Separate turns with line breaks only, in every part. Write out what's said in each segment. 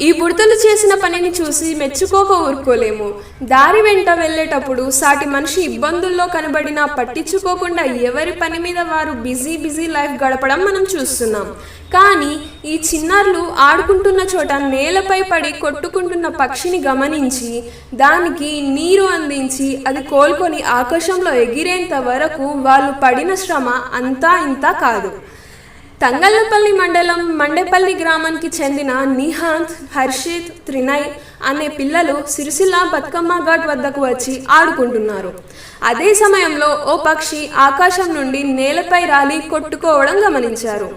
ఈ బుడతలు చేసిన పనిని చూసి మెచ్చుకోక ఊరుకోలేము. దారి వెంట వెళ్ళేటప్పుడు సాటి మనిషి ఇబ్బందుల్లో కనబడినా పట్టించుకోకుండా ఎవరి పని మీద వారు బిజీ బిజీ లైఫ్ గడపడం మనం చూస్తున్నాం. కానీ ఈ చిన్నారులు ఆడుకుంటున్న చోట నేలపై పడి కొట్టుకుంటున్న పక్షిని గమనించి దానికి నీరు అందించి అది కోలుకొని ఆకాశంలో ఎగిరేంత వరకు వాళ్ళు పడిన శ్రమ అంతా ఇంత కాదు. తంగళ్ళపల్లి మండలం మండేపల్లి గ్రామానికి చెందిన నిహాంత్ హర్షిత్ త్రినయ్ అనే పిల్లలు సిరిసిల్ల బతుకమ్మ ఘాట్ వద్దకు వచ్చి ఆడుకుంటున్నారు. అదే సమయంలో ఓ పక్షి ఆకాశం నుండి నేలపై రాలి కొట్టుకోవడం గమనించారు.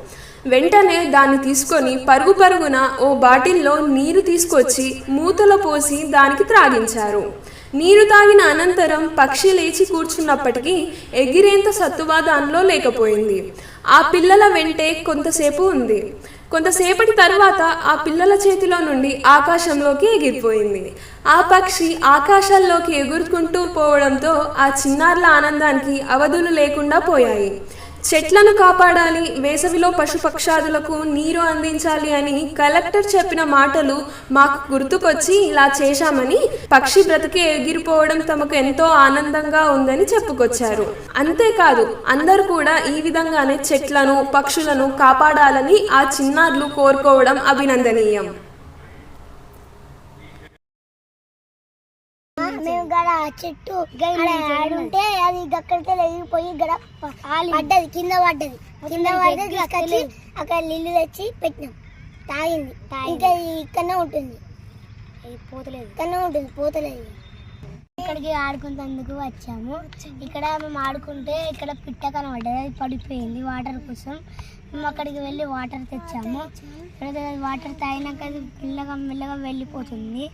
వెంటనే దాన్ని తీసుకొని పరుగు పరుగున ఓ బాటిల్లో నీరు తీసుకొచ్చి మూతలో పోసి దానికి త్రాగించారు. నీరు తాగిన అనంతరం పక్షి లేచి కూర్చున్నప్పటికీ ఎగిరేంత సత్తువ దానిలో లేకపోయింది. ఆ పిల్లల వెంటే కొంతసేపు ఉంది. కొంతసేపటి తర్వాత ఆ పిల్లల చేతిలో నుండి ఆకాశంలోకి ఎగిరిపోయింది. ఆ పక్షి ఆకాశాల్లోకి ఎగురుకుంటూ పోవడంతో ఆ చిన్నారుల ఆనందానికి అవధులు లేకుండా పోయాయి. చెట్లను కాపాడాలి వేసవిలో పశుపక్షాదులకు నీరు అందించాలి అని కలెక్టర్ చెప్పిన మాటలు మాకు గుర్తుకొచ్చి ఇలా చేశామని పక్షి బ్రతికి ఎగిరిపోవడం తమకు ఎంతో ఆనందంగా ఉందని చెప్పుకొచ్చారు. అంతేకాదు అందరూ కూడా ఈ విధంగానే చెట్లను పక్షులను కాపాడాలని ఆ చిన్నారులు కోరుకోవడం అభినందనీయం.
మేము చెట్టు ఆడుంటే అక్కడికి ఎగిరిపోయి గడ పడ్డది కింద పడ్డది. కింద పడ్డది తీసుకొచ్చి అక్కడ నీళ్ళు తెచ్చి పెట్టినాం. తాగింది. ఇంకా ఇక్కడనే ఉంటుంది. పోతలేదు. ఇక్కడనే ఉంటుంది పోతలేదు. ఇక్కడికి ఆడుకునేందుకు వచ్చాము. ఇక్కడ మేము ఆడుకుంటే ఇక్కడ పిట్ట కనబడ్డది అది పడిపోయింది వాటర్ కోసం. మేము అక్కడికి వెళ్ళి వాటర్ తెచ్చాము. వాటర్ తాగినాక అది మెల్లగా మెల్లగా వెళ్ళిపోతుంది.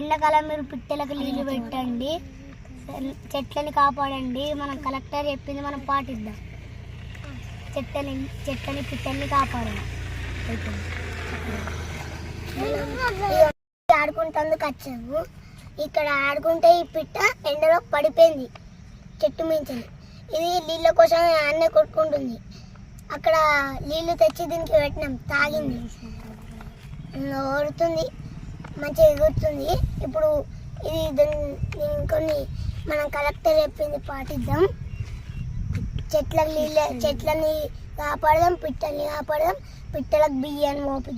ఎండాకాలం మీరు పిట్టలకు నీళ్ళు పెట్టండి. చెట్లని కాపాడండి. మనం కలెక్టర్ చెప్పింది మనం పాటిద్దాం. చెట్లని చెట్లని పిట్టల్ని కాపాడండి ఆడుకుంటందుకు వచ్చాము. ఇక్కడ ఆడుకుంటే ఈ పిట్ట ఎండలో పడిపోయింది. చెట్టు మించింది ఇది నీళ్ళ కోసం అన్నే కొట్టుకుంటుంది. అక్కడ నీళ్ళు తెచ్చి దీనికి పెట్టినాం. తాగింది. ఓడుతుంది మంచిగా ఎగురుతుంది. ఇప్పుడు ఇది దీని కొన్ని మనం కలెక్టర్ చెప్పింది పాటిద్దాం. చెట్లకు నీళ్ళ చెట్లని కాపాడదాం పిట్టల్ని కాపాడదాం పిట్టలకు బియ్యాన్ని మోపి